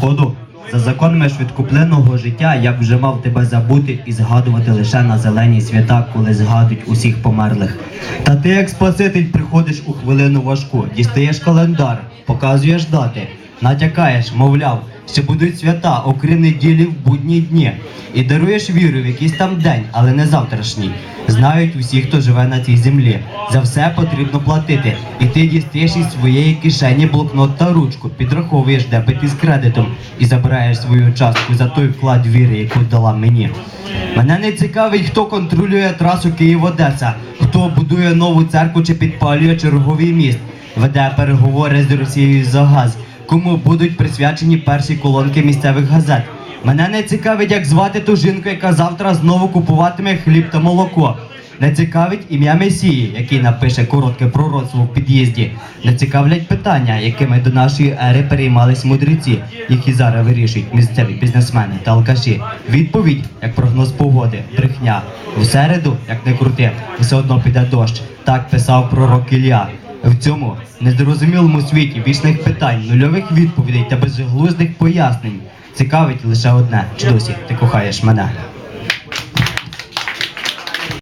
Походу, за законами швидкопленого життя я б вже мав тебе забути і згадувати лише на зелені свята, коли згадують усіх померлих. Та ти, як Спаситель, приходиш у хвилину важку, дістаєш календар, показуєш дати, натякаєш, мовляв, що будуть свята, окрім неділі в будні дні, і даруєш віру в якийсь там день, але не завтрашній. Знають усі, хто живе на цій землі. За все потрібно платити. І ти дістаєш із своєї кишені блокнот та ручку, підраховуєш дебет із кредитом і забираєш свою частку за той вклад віри, яку дала мені. Мене не цікавить, хто контролює трасу Київ-Одеса, хто будує нову церкву чи підпалює черговий міст, веде переговори з Росією за газ, кому будуть присвячені перші колонки місцевих газет. Мене не цікавить, як звати ту жінку, яка завтра знову купуватиме хліб та молоко. Не цікавить ім'я Месії, який напише коротке пророцтво в під'їзді. Не цікавлять питання, якими до нашої ери переймались мудреці, які зараз вирішують місцеві бізнесмени та алкаші. Відповідь, як прогноз погоди, брехня. В середу, як не крути, все одно піде дощ. Так писав пророк Ілля. В цьому незрозумілому світі вічних питань, нульових відповідей та безглуздих пояснень цікавить лише одне: чи досі ти кохаєш мене?